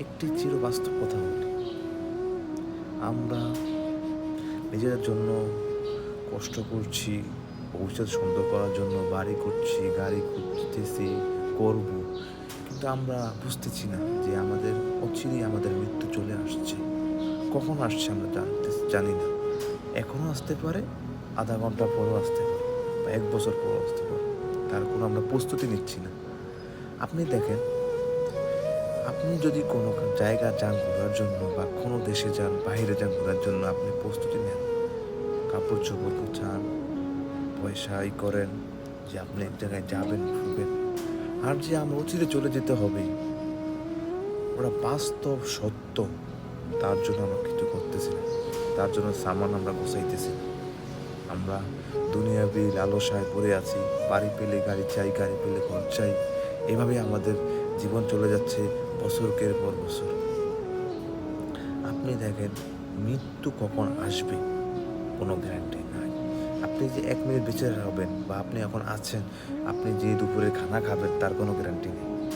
একটি চিরবাস্তব কথা বলি। আমরা নিজেদের জন্য কষ্ট করছি, ভবিষ্যৎ সুন্দর করার জন্য বাড়ি করছি, গাড়ি করতেছি করব। কিন্তু আমরা বুঝতেছি না যে আমাদের অচিরেই আমাদের মৃত্যু চলে আসছে। কখন আসছে আমরা জানতে, জানি না। এখনও আসতে পারে, আধা ঘণ্টা পরও আসতে পারে, বা এক বছর পরও আসতে পারে। তার কোনো আমরা প্রস্তুতি নিচ্ছি না। আপনি দেখেন আপনি যদি কোনো জায়গা যান ঘোরার জন্য বা কোনো দেশে যান বাইরে যান ঘোরার জন্য আপনি প্রস্তুতি নেন। কাপড় চোপড় গুছান পয়সাই করেন যে আপনি এক জায়গায় যাবেন, ঘুরবেন। আর যে আমরা অচিরে চলে যেতে হবে ওরা বাস্তব সত্য, তার জন্য আমরা কিছু করতেছি না। তার জন্য সামান আমরা গোছাইতেছি। আমরা দুনিয়াবি লালসায় পড়ে আছি, বাড়ি পেলে গাড়ি চাই, গাড়ি পেলে ঘর চাই। এভাবে আমাদের জীবন চলে যাচ্ছে বছরকের পর বছর। আপনি দেখেন, মৃত্যু কখন আসবে? কোনো গ্যারান্টি নাই। আপনি যে এক মিনিট বেঁচে হবেন বা আপনি এখন আছেন, আপনি যে দুপুরে খানা খাবেন, তার কোনো গ্যারান্টি নেই।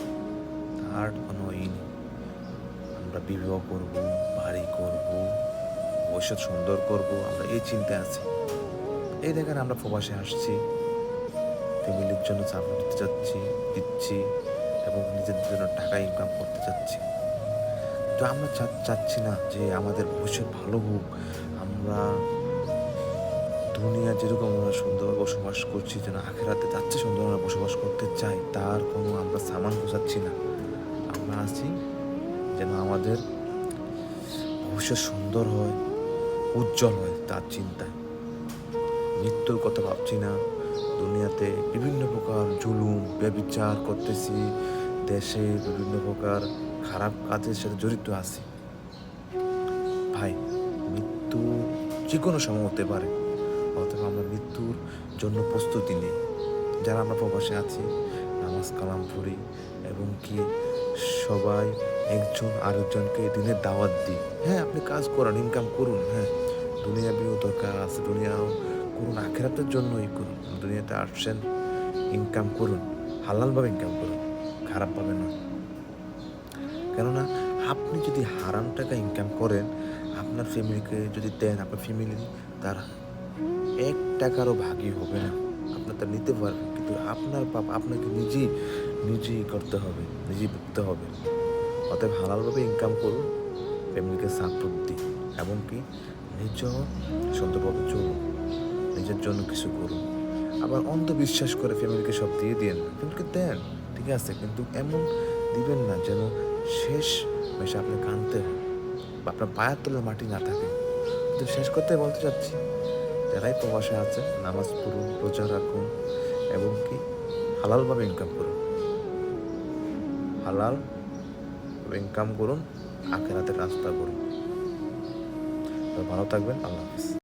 তার কোনো ই নেই। আমরা বিবাহ করব, বাড়ি করব, ভবিষ্যৎ সুন্দর করব, আমরা এই চিন্তায় আছি। এই দেখেন আমরা প্রবাসে আসছি ফ্যামিলির জন্য সাপোর্ট দিতে যাচ্ছি, দিচ্ছি। এবং নিজেদের জন্য টাকা ইনকাম করতে চাচ্ছি। তো আমরা চাচ্ছি না যে আমাদের ভবিষ্যৎ ভালো হোক। আমরা দুনিয়া যেরকম আমরা সুন্দরভাবে বসবাস করছি, যেন আখেরাতে যাচ্ছে সুন্দর আমরা বসবাস করতে চাই, তার কোনো আমরা সামান বোঝাচ্ছি না। আমরা আছি যেন আমাদের ভবিষ্যৎ সুন্দর হয়, উজ্জ্বল হয়, তার চিন্তায়। মৃত্যুর কথা ভাবছি না। দুনিয়াতে বিভিন্ন প্রকার জুলুম, ব্যবিচার করতেছি। দেশে বিভিন্ন প্রকার খারাপ কাজের সাথে জড়িত আছি। ভাই, মৃত্যু যে কোনো সময় হতে পারে। অথবা আমরা মৃত্যুর জন্য প্রস্তুতি নিই। যারা আমরা প্রবাসে আছি, নামাজ কালাম পড়ি এবং কি সবাই একজন আরেকজনকে দিনের দাওয়াত দিই। হ্যাঁ আপনি কাজ করেন ইনকাম করুন হ্যাঁ। দুনিয়া বিও দরকার আছে, দুনিয়াও করুন, আখেরাতের জন্যই করুন। দুনিয়াতে আসছেন ইনকাম করুন, হালালভাবে ইনকাম করুন খারাপভাবে নয় কেননা, আপনি যদি হারাম টাকা ইনকাম করেন, আপনার ফ্যামিলিকে যদি দেন, আপনার ফ্যামিলি তার এক টাকারও ভাগই হবে না। আপনার তা নিতে পারবে কিন্তু আপনার পাপ আপনাকে নিজেই নিজেই করতে হবে, নিজেই ভুগতে হবে। অতএব হালালভাবে ইনকাম করুন ফ্যামিলিকে সাপোর্ট দিন, এমনকি নিজেও সুন্দরভাবে চলুন। নিজের জন্য কিছু করুন। আবার অন্ধবিশ্বাস করে ফ্যামিলিকে সব দিয়ে দিন না। ফ্যামিলিকে দেন? ঠিক আছে, কিন্তু এমন দিবেন না যেন শেষ মেশে আপনি কানতে হয় বা আপনার পায়ের তলে মাটি না থাকে। কিন্তু শেষ করতে বলতে চাচ্ছি, যারাই প্রবাসে আছেন, নামাজ পড়ুন, রোজা রাখুন এবং কি হালালভাবে ইনকাম করুন। হালাল ইনকাম করুন আখেরাতে রাস্তা করুন ভালো থাকবেন, আল্লাহ হাফিজ।